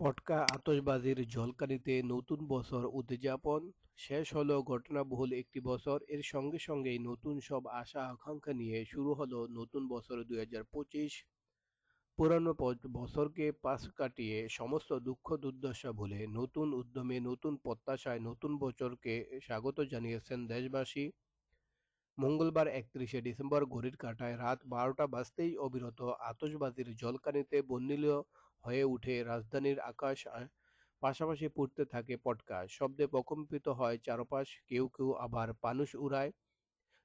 পটকা আতশবাজির ঝলকানিতে নতুন বছর উদযাপন। শেষ হলো ঘটনাবহুল একটি বছর। এর সঙ্গে সঙ্গেই নতুন সব আশা আকাঙ্ক্ষা নিয়ে শুরু হলো নতুন বছর দুই পঁচিশ। পুরানো বছরকে পাশ কাটিয়ে সমস্ত দুঃখ দুর্দশা ভুলে নতুন উদ্যমে, নতুন প্রত্যাশায়, নতুন বছরকে স্বাগত জানিয়েছেন দেশবাসী। মঙ্গলবার একত্রিশে ডিসেম্বর ঘড়ির কাঁটায় রাত বারোটা বাজতেই অবিরত আতশবাজির জলকানিতে বন্যিল হয়ে উঠে রাজধানীর আকাশ পাশাপাশি পড়তে থাকে পটকা। শব্দে প্রকম্পিত হয় চারপাশ, কেউ কেউ আবার পানুষ উড়ায়।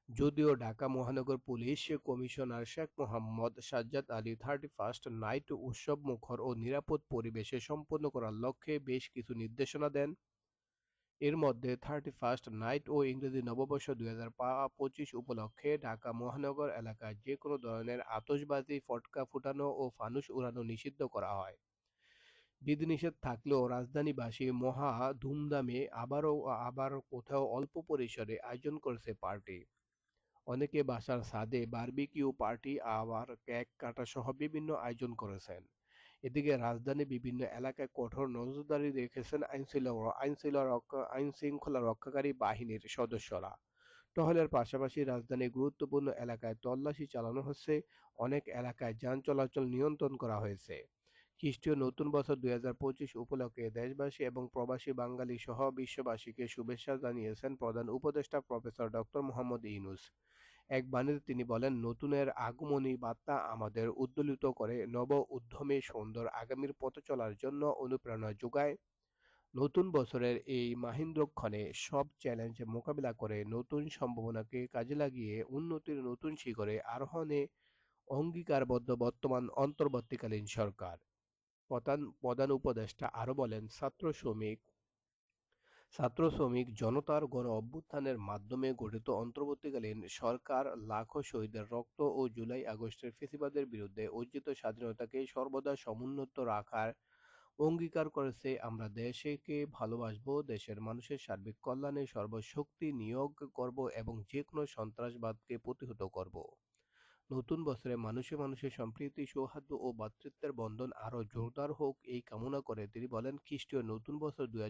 যদিও ঢাকা মহানগর police commissioner Sheikh Mohammad Sajjad Ali thirty first night উৎসব মুখর ও নিরাপদ পরিবেশে সম্পন্ন করার লক্ষ্যে বেশ কিছু নির্দেশনা দেন। এর মধ্যে থার্টি ফার্স্ট নাইট ও ইংরেজি নববর্ষ দুই হাজার পঁচিশ উপলক্ষে ঢাকা মহানগর এলাকায় যে কোনো ধরনের আতশবাজি, ফটকা ফুটানো ও ফানুস উড়ানো নিষিদ্ধ করা হয়। বিধিনিষেধ থাকলেও রাজধানীবাসী মহা ধুমধামে আবারও আবার কোথাও অল্প পরিসরে আয়োজন করেছে পার্টি। অনেকে বাসার ছাদে বারবিকিউ পার্টি আবার কেক কাটা সহ বিভিন্ন আয়োজন করেছেন। এদিকে রাজধানীর বিভিন্ন এলাকায় কঠোর নজরদারি রেখেছেন আইনশৃঙ্খলা আইনশৃঙ্খলা আইন শৃঙ্খলা রক্ষাকারী বাহিনীর সদস্যরা। টহলের পাশাপাশি রাজধানীর গুরুত্বপূর্ণ এলাকায় তল্লাশি চালানো হচ্ছে। অনেক এলাকায় যান চলাচল নিয়ন্ত্রণ করা হয়েছে। খ্রিস্টীয় নতুন বছর দুই হাজার পঁচিশ উপলক্ষে দেশবাসী এবং প্রবাসী বাঙালি সহ বিশ্ববাসীকে শুভেচ্ছা জানিয়েছেন প্রধান উপদেষ্টা প্রফেসর ডক্টর মোহাম্মদ ইউনুস। এক বাণীতে তিনি বলেন, নতুনের আগমনী বার্তা আমাদের উদ্দোলিত করে, নব উদ্যমে সুন্দর আগামীর পথে চলার জন্য অনুপ্রেরণা যোগায়। নতুন বছরের এই মাহিন্দ্রক্ষণে সব চ্যালেঞ্জ মোকাবিলা করে নতুন সম্ভাবনাকে কাজে লাগিয়ে উন্নতির নতুন শিখরে আরোহণে অঙ্গীকারবদ্ধ বর্তমান অন্তর্বর্তীকালীন সরকার। প্রধান প্রধান উপদেষ্টা আরও বলেন, ছাত্র, শ্রমিক ছাত্র শ্রমিক জনতার গণ অভ্যুত্থানের মাধ্যমে গঠিত অন্তর্বর্তীকালীন সরকার লাখো শহীদের রক্ত ও জুলাই আগস্টের ফেসিবাদের বিরুদ্ধে অর্জিত স্বাধীনতাকে সর্বদা সমুন্নত রাখার অঙ্গীকার করেছে আমরা দেশকে ভালোবাসব, দেশের মানুষের সার্বিক কল্যাণে সর্বশক্তি নিয়োগ করব এবং যে কোনো সন্ত্রাসবাদকে প্রতিহত করব। নতুন বছরে মানুষে মানুষের সম্প্রীতি, সৌহার্দ্য ও ভাতৃত্বের বন্ধন আরও জোরদার হোক এই কামনা করে তিনি বলেন, খ্রিস্টীয় নতুন বছর দুই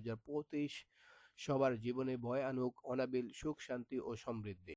সবার জীবনে ভয় আনুক, অনাবিল সুখ, শান্তি ও সমৃদ্ধি।